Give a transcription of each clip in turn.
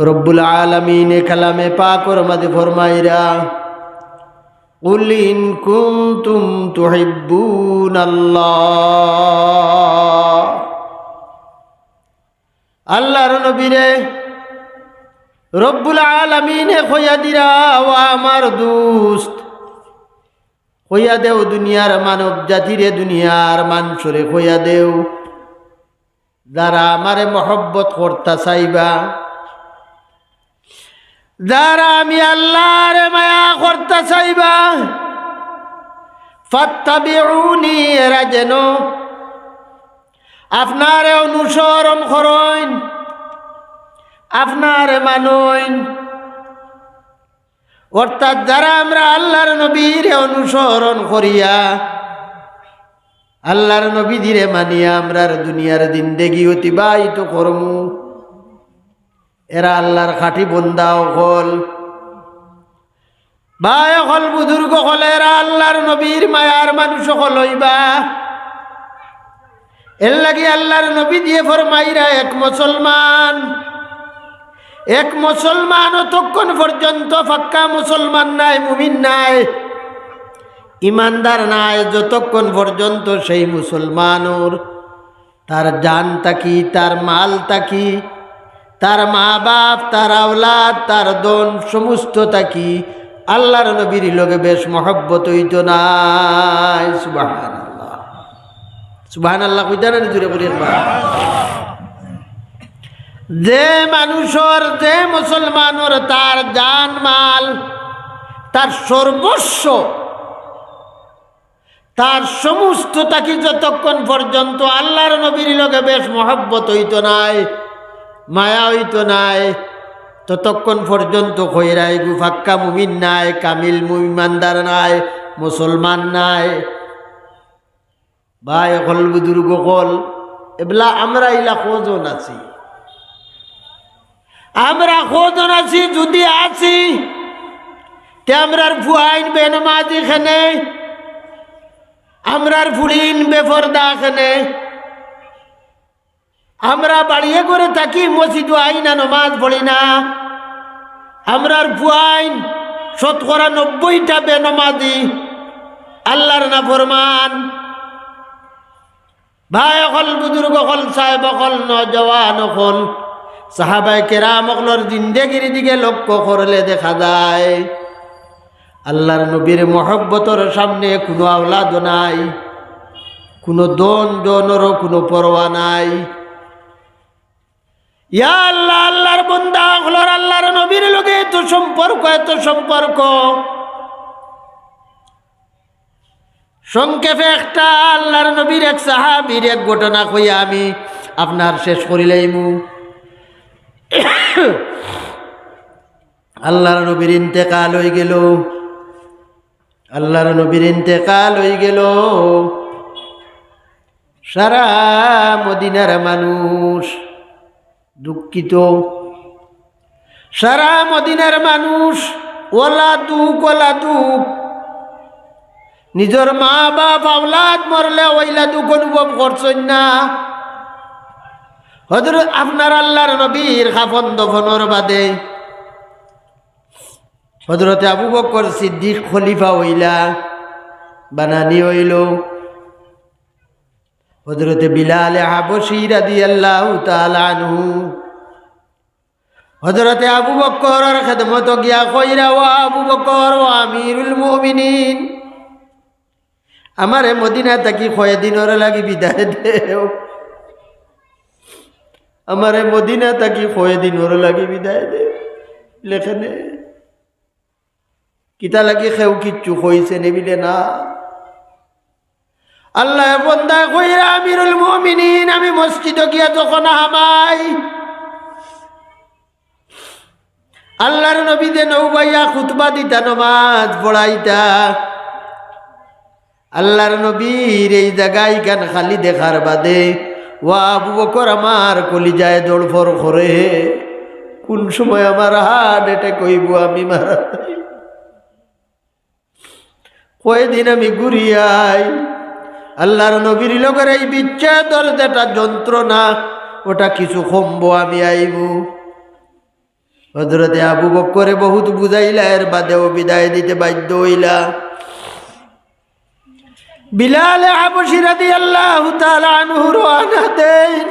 রব্বুল আলমিনে কালামে পাকর মাঝে ফরমাইরা قل إن كنتم تحبون الله আল্লাহর নবীরে রব্বুল আলমিনে খইয়া দিরা ও আমার দুস্ত খইয়া দেও দুনিয়ার মানব জাতিরে দুনিয়ার মানুষরে খইয়া দেও যারা আমারে মহব্বত করতা চাইবা যারা আমি আল্লাহর মায়া করতে চাইবা, ফাত্তাবিউনি, এরা যেন আপনার অনুসরণ করইন আপনার মানইন অর্থাৎ যারা আমরা আল্লাহর নবীর অনুসরণ করিয়া, আল্লাহর নবী দিরে মানিয়া আমরার দুনিয়ার জিন্দেগি অতিবাহিত করমু। এরা আল্লাহর খাটি বন্দা হল ভাই হল বুজুর্গ হল এরা আল্লাহর নবীর মায়ার মানুষ হল হইবা এর লাগি আল্লাহর নবী দিয়ে ফরমাইরা এক মুসলমান। এক মুসলমান অতক্ষণ পর্যন্ত ফাক্কা মুসলমান নাই, মুমিন নাই। ইমানদার নাই, যতক্ষণ পর্যন্ত সেই মুসলমানর। তার জান তাকি তার মাল তাকি তার মা বাপ, তার আওলাদ, তার দন সমস্ত তাকি আল্লাহর নবীর লোকে বেশ মহব্বত হইত নাই সুবাহান আল্লাহ সুবাহান আল্লাহ কইতানা জুড়ে বলি যে মানুষের, যে মুসলমানের তার জান মাল, তার সর্বস্ব, তার সমস্ত তাকে যতক্ষণ পর্যন্ত আল্লাহর নবীর লোকে বেশ মহব্বত হইত নাই? মায়া হইতো নাই। ততক্ষণ পর্যন্ত খৈরাই গুফাক্কা মুমিন নাই, কামিল মুমিমানদার নাই, মুসলমান নাই। ভাই, অকল বুদুর্গ কল এবেলা আমরা ইলা কজন আছি। আমরা কজন আছি, যদি আছি তে আমরার ফুয়াইন বেনমাজি খানে আমরার ফুলিন বেফরদা খানে আমরা বাড়িয়ে করে থাকি মসজিদ আইনা নমাজ পড়ি না। আমরার ফুয়াইন শতকরা নব্বইটা বেনমাজি। আল্লাহর না ফরমান। ভাই, অকল বুজুর্গ, অকল সাহেব, অকল নজওয়ান অকল সাহাবাই কেরাম, অকলর জিন্দেগির দিকে লক্ষ্য করলে দেখা যায়, আল্লাহর নবীর মহব্বতর সামনে কোনো আওলাদ নাই, কোনো দন জনেরও কোনো পরোয়া নাই। ইয়া আল্লাহ, আল্লাহর বন্দা হলর আল্লাহর নবীর লোকে এত সম্পর্ক এত সম্পর্ক। সংক্ষেপে একটা আল্লাহর নবীর এক সাহাবির এক ঘটনা কইয়া আমি আপনার শেষ করিলাইমু আল্লাহর নবীর ইন্তেকাল হয়ে গেল। আল্লাহর নবীর ইন্তেকাল হয়ে গেল। সারা মদিনার মানুষ দুঃখিত। সারা মদিনার মানুষ ওলা দুঃখ ওলা দুঃখ নিজের মা বাপ আওলাদ মরলে ওইলা দুঃখ অনুভব করছেন না। হজরত আপনার আল্লাহর নবীর খাফন দফনর বাদে হজরতে আবু বকর সিদ্দিক খলিফা হইলা, বানানি হইল। হজরতে বিলাল হাবসি রাদি আল্লাহ তালানহু হজরতে আবু বকর খেদমত গিয়া কইরা, ও আবু বকর, ও আমিরুল মুমিনিন, আমারে মদিনা তাকি কয়ে দিনর লাগি বিদায় দেও। আমারে মদিনা তাকি কয়ে দিনর লাগি বিদায় দেও। লেখেনে, কিতা লাগি খেউ কিচ্ছু কইছে নেবিলে না। আল্লাহ বন্দা কইরা, আমিরুল মুমিনিন, আমি মসজিদ গিয়া যখন হামাই, আল্লাহর নবীতে নৌবাইয়া খুতবা দিতা, নমাজ পড়াইতা। আল্লাহর নবীর এই জায়গায় গান খালি দেখার বাদে ও আবু বকর, আমার কলিজায় দৌড়ফর করে, কোন সময় আমার হার্ট অ্যাটাক কইব আমি মারা কয়দিন আমি ঘুরিয়াই আল্লাহর নবীর লোকের এই বিচ্ছেদর যেটা যন্ত্রণা, ওটা কিছু কমবো আমি আইব। হজরতে আবু বক্করে বহুত বুঝাইলা, এর বাদেও বিদায় দিতে বাধ্য হইলা। বিলাল রওনা দেন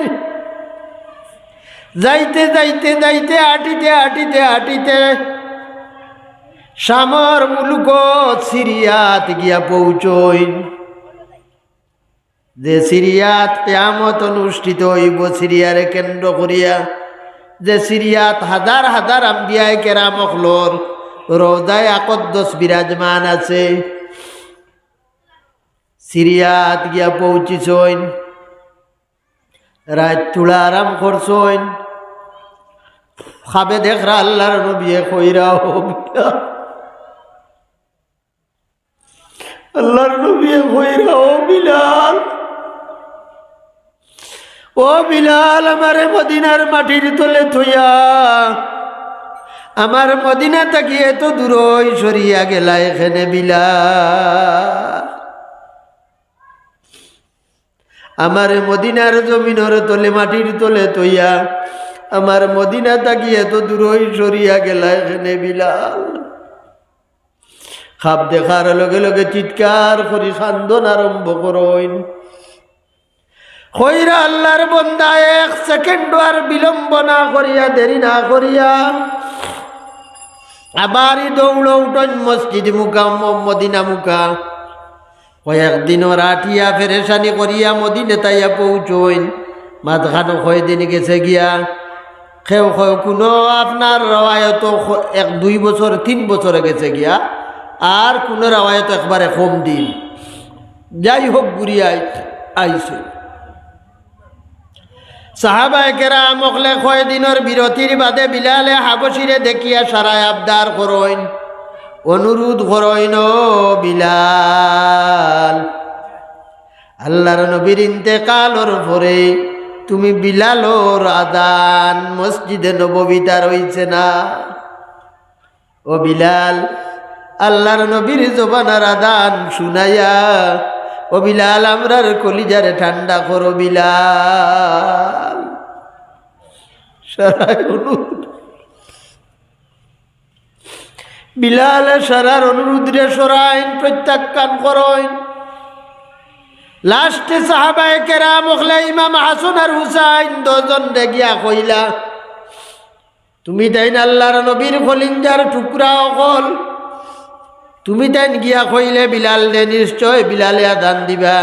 যাইতে যাইতে যাইতে, আটিতে আটিতে আটিতে সামর মুলুক সিরিয়াত গিয়া পৌঁছইন। যে সিরিয়াত কেয়ামত অনুষ্ঠিত হইব, সিরিয়ারে কেন্দ্র করিয়া, যে সিরিয়াত হাজার হাজার আম্বিয়ায় কেরামখলোর রোজায় আকদ্দস বিরাজমান আছে। সিরিয়াত গিয়া পৌঁছিছইন রাত তুলা আরাম করছইন খাবে দেখরা আল্লাহর নবিয়ে ও বিলাল আল্লাহর নবিয়ে কইরা ও বিলাল। ও বিলাল, আমারে মদিনার মাটির তলে থইয়া, আমার মদিনা থাকি এত দূর সরিয়া গেলা এখানে বিলাল? আমার মদিনার জমিনের তলে, মাটির তলে তৈয়া আমার মদিনা তাকি এত দূর সরিয়া গেলা এখানে বিলাল? খাপ দেখার লগে লগে চিৎকার করি খান্দন আরম্ভ করইন কইরা আল্লাহর বন্দা এক সেকেন্ড আর বিলম্ব না করিয়া, দেরি না করিয়া। আবারই দৌড় উঠন মসজিদ মুখা মদিনা মুখা কয়েকদিন রাঠিয়া ফেরেশানি করিয়া মদিনে তাইয়া পৌঁছইন। মাঝখানো কয়দিন গেছে গিয়া। কেউ কেউ কোনো আপনার রাওয়ায়ত এক দুই বছর, তিন বছরে গেছে গিয়া। আর কোনো রাওয়ায়ত একবারে কম দিন। যাই হোক, ঘুরিয়া আইছে। সাহাবায় কেরা মকলে কয় দিনের বিরতির বাদে বিলালে হাবসিরে দেখিয়া সারায় আবদার করইন অনুরোধ করইন বিলাল, আল্লাহর নবীর ইন্তেকালর পরে তুমি বিলালর আদান মসজিদে নববিতা রইছে না? ও বিলাল, আল্লাহর নবীর জবানার আদান শুনাইয়া ও বিলাল, আমরার কলিজারে ঠান্ডা করো বিলাল। বিলাল, সারার অনুরোধে সরাইন, প্রত্যাখ্যান করইন। লাস্টে সাহাবায় কেরা মখলে ইমাম হাসন আর হুসাইন দুজন দেখিয়া কইলা, তুমি তাইন আল্লাহর নবীর খলিঞ্জার টুকরা অকল তুমি তাইন গিয়া কইলে বিলাল দে, নিশ্চয় বিলালে আদান দিবা।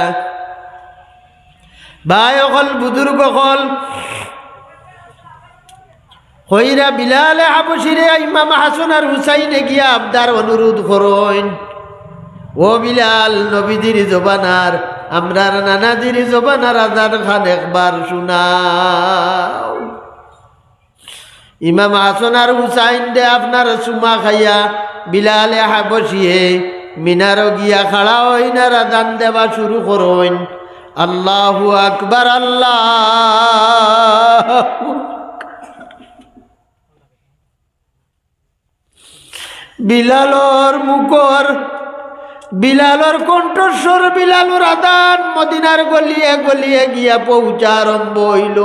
ভাই অকল বুজুর্গ অকল। হইরা বিলালে হাবসিরে ইমাম হাসন আর হুসাইনে গিয়া আবদার অনুরোধ করইন ও বিলাল, নবীজির জবানার আমরার নানাজির জবানার আজান খান একবার শুনাও। ইমাম হাসন আর হুসাইন দে, আপনার সুমা খাইয়া বিলালে হাবসিয়ে মিনার গিয়া খাড়া হইনার আজান দেওয়া শুরু করইন। আল্লাহু আকবার, আল্লাহ বিলালর মুখর, বিলালর কণ্ঠস্বর, বিলালর আদান, মদিনার গলিয়ে গলিয়ে গিয়া পৌঁছা আরম্ভ হইল।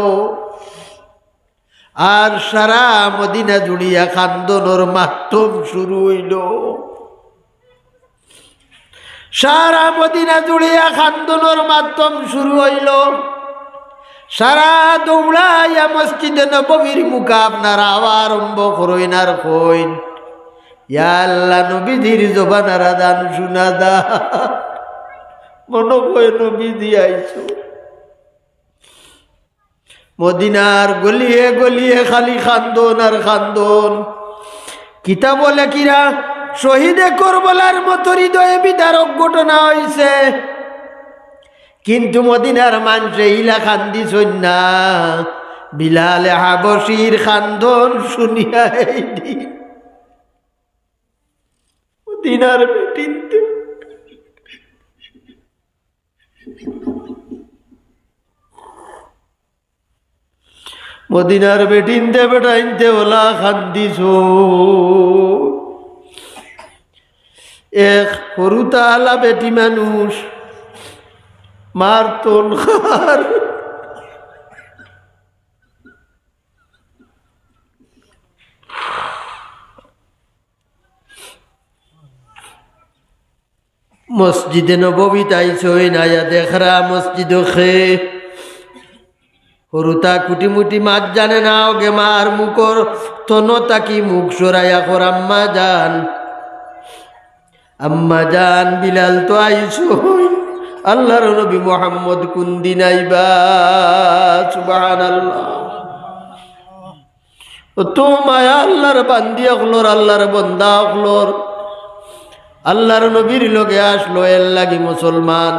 আর সারা মদিনা জুড়িয়া খান্দনর মাধ্যম শুরু হইল। সারা মদিনা জুড়িয়া খান্দনর মাধ্যম শুরু হইল। সারা দৌড়াইয়া মসজিদে নবীর মুখা আপনারা আরম্ভ করইন আর কইন আল্লাহ নবীজির জবানার আদান শুনা দা। মনে কয় নবীজি আইছো। মদিনার গলিয়ে গলিয়ে খালি খান্দন আর খান্দন। কিতা বলে কিরা? শহীদে করবলার মতো হৃদয়ে বিদারক ঘটনা হয়েছে কিন্তু মদিনার মানুষে ইলা খান্দি না বিলালে হাবসির খান্দন শুনিয়া মদিনার মদিনার বেটিনতে বেটাইনতে ওলা খান্দিছ এক সরুতালা বেটি মানুষ, মার তোন খার। মসজিদে নবী তাই ছয় নাই দেখরা মসজিদ খে হরুতা কুটি মুটি মাছ জানে না ওগে মার মুখর। তন তাকি মুখ সরাইয়া কর আম্মা যান আম্মা যান বিলাল তো আইসই। আল্লাহর নবী মোহাম্মদ কুন্দিন আইবা? সুবহানাল্লাহ। ও তো মায়া আল্লাহর বান্দি অখলোর, আল্লাহর বন্দা অখলোর। আল্লাহর নবীর লগে আসলো, এর লাগি মুসলমান।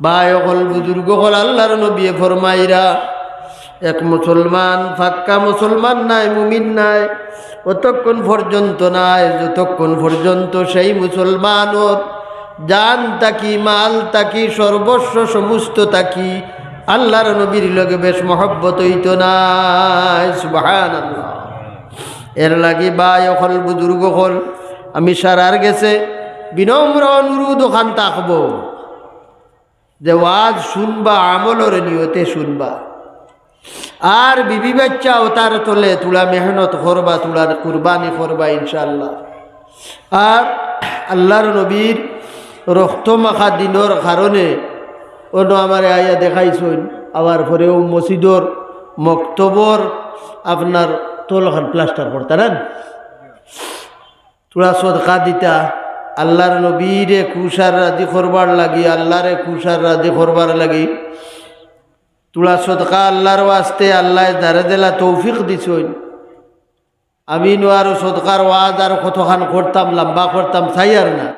ভাই, অকল বুজুর্গ হল আল্লাহর নবী ফরমাইরা। এক মুসলমান, ফাক্কা মুসলমান নাই, মুমিন নাই, অতক্ষণ পর্যন্ত নাই, যতক্ষণ পর্যন্ত সেই মুসলমানর জান তাকি মাল তাকি সর্বস্ব সমস্ত তাকি আল্লাহর নবীর লগে বেশ মহব্বত হইত নাই সুবাহান এর লাগি বাই অকল বুজুর্গ হল, আমি সারার গেছে, বিনম্র অনুরোধ ওখান তাকব যে ওয়াজ শুনবা, আমলর নিয়তে শুনবা। আর বিবি বাচ্চা ও তার তোলে তুলা মেহনত করবা, তুলার কুরবানি করবা ইনশাল্লাহ আর আল্লাহর নবীর রক্ত মাখা দিনের কারণে, অন্য আমার আইয়া দেখাইছেন, আবার পরেও মসজিদর মক্তবর আপনার তোলখান প্লাস্টার করতেন তোরা সদকা দিতা আল্লাহর নবীরে কুষার রাজি করবার লাগি, আল্লাহরে কুষার রাজি করবার লাগি। তুলা সদকা আল্লাহর ওয়াস্তে আল্লাহ দারে দেলা তৌফিক দিছ আমি নোয়ারো সদকার ওয়াজ আর কতখান করতাম, লম্বা করতাম, চাই আর না।